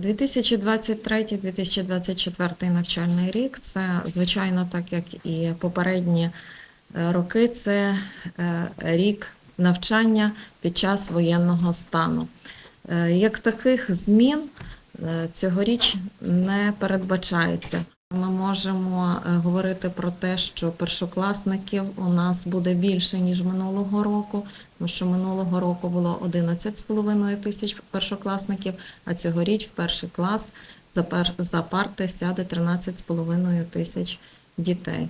2023-2024 навчальний рік це звичайно, так як і попередні е, роки, це е, рік навчання під час воєнного стану. Е, Як таких змін цьогоріч не передбачається. Ми можемо е, говорити про те, що першокласників у нас буде більше ніж минулого року, тому що минулого року було 11,5 тисяч першокласників, а цьогоріч в перший клас за, пер... за парти сяде 13,5 тисяч дітей.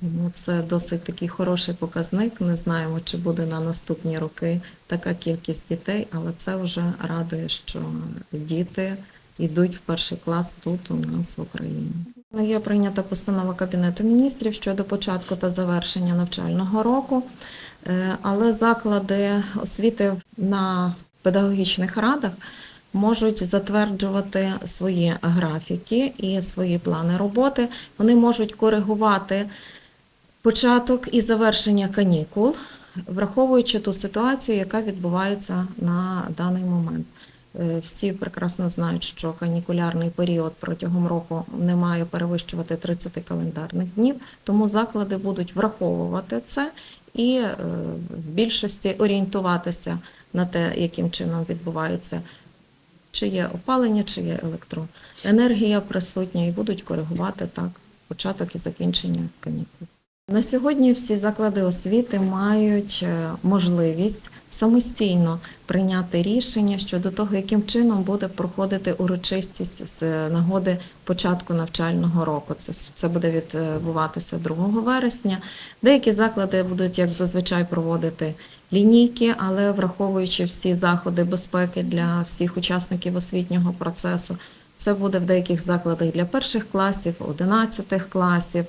Тому це досить такий хороший показник. Не знаємо, чи буде на наступні роки така кількість дітей, але це вже радує, що діти йдуть в перший клас тут у нас в Україні. Є прийнята постанова Кабінету міністрів щодо початку та завершення навчального року, Е, але заклади освіти на педагогічних радах можуть затверджувати свої графіки і свої плани роботи. Вони можуть коригувати початок і завершення канікул, враховуючи ту ситуацію, яка відбувається на даний момент. Е, Всі прекрасно знають, що канікулярний період протягом року не має перевищувати 30 календарних днів, тому заклади будуть враховувати це і е, в більшості орієнтуватися на те, яким чином відбувається, чи є опалення, чи є електроенергія присутня, і будуть коригувати так початок і закінчення канікул. На сьогодні всі заклади освіти мають е, можливість самостійно прийняти рішення щодо того, яким чином буде проходити урочистість з нагоди початку навчального року. Це, це буде відбуватися 2 вересня. Деякі заклади будуть, як зазвичай, проводити лінійки, але враховуючи всі заходи безпеки для всіх учасників освітнього процесу. Це буде в деяких закладах для перших класів, 11 класів,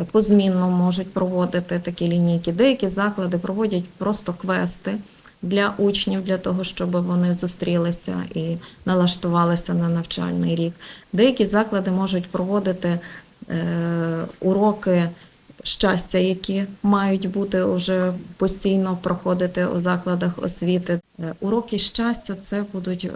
е, позмінно можуть проводити такі лінійки. Деякі заклади проводять просто квести для учнів, для того, щоб вони зустрілися і налаштувалися на навчальний рік. Деякі заклади можуть проводити е, уроки щастя, які мають бути вже постійно проходити у закладах освіти. Е, Уроки щастя це будуть е,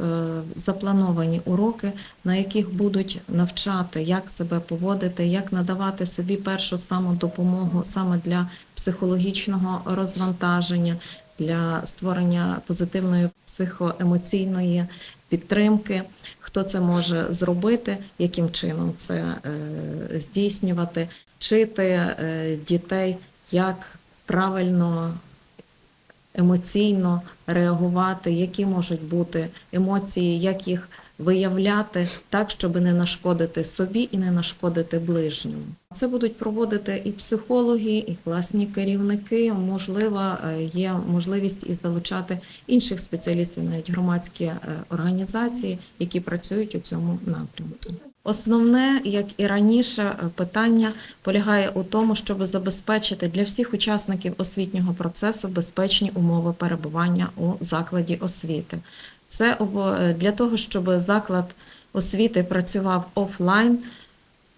заплановані уроки, на яких будуть навчати, як себе поводити, як надавати собі першу самодопомогу саме для психологічного розвантаження, для створення позитивної психоемоційної підтримки. Хто це може зробити, яким чином це е, здійснювати, вчити е, дітей, як правильно емоційно реагувати, які можуть бути емоції, як їх виявляти так, щоб не нашкодити собі і не нашкодити ближньому. Це будуть проводити і психологи, і класні керівники. Можливо, е, є можливість і залучати інших спеціалістів, навіть громадські е, організації, які працюють у цьому напрямку. Основне, як і раніше, е, питання полягає у тому, щоб забезпечити для всіх учасників освітнього процесу безпечні умови перебування у закладі освіти. Це для того, щоб заклад освіти працював офлайн.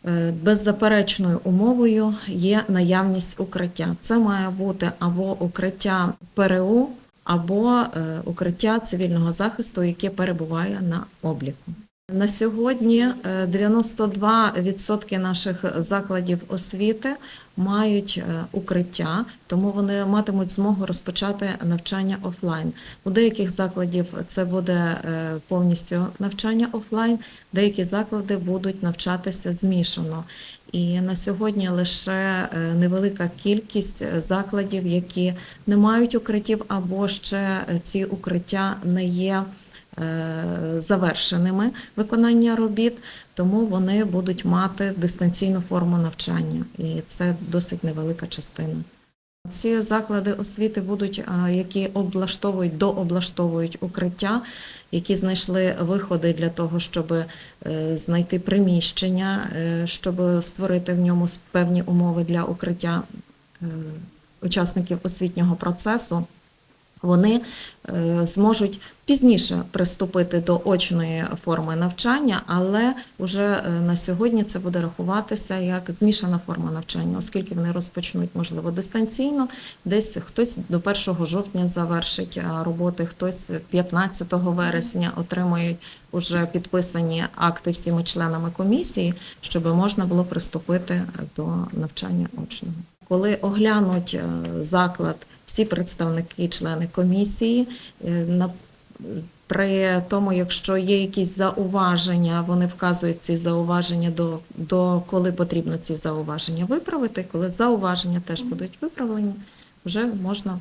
е, Беззаперечною умовою є наявність укриття. Це має бути або укриття ПРУ, або е, укриття цивільного захисту, яке перебуває на обліку. На сьогодні е, 92% наших закладів освіти мають е, укриття, тому вони матимуть змогу розпочати навчання офлайн. У деяких закладів це буде е, повністю навчання офлайн, деякі заклади будуть навчатися змішано. І на сьогодні лише е, невелика кількість е, закладів, які не мають укриттів, або ще е, ці укриття не є е, завершеними виконання робіт, тому вони будуть мати дистанційну форму навчання, і це досить невелика частина. Ці заклади освіти будуть, які облаштовують, дооблаштовують укриття, які знайшли виходи для того, щоб е, знайти приміщення, е, щоб створити в ньому певні умови для укриття е, учасників освітнього процесу. Вони е, зможуть пізніше приступити до очної форми навчання, але вже е, на сьогодні це буде рахуватися як змішана форма навчання, оскільки вони розпочнуть, можливо, дистанційно, десь хтось до 1 жовтня завершить роботи, хтось 15 вересня отримають уже підписані акти всіми членами комісії, щоб можна було приступити до навчання очного. Коли оглянуть е, заклад всі представники, члени комісії, е, при тому, якщо є якісь зауваження, вони вказують ці зауваження до, до коли потрібно ці зауваження виправити. Коли зауваження теж будуть виправлені, вже можна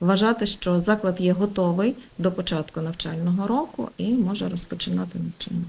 вважати, що заклад є готовий до початку навчального року і може розпочинати навчання.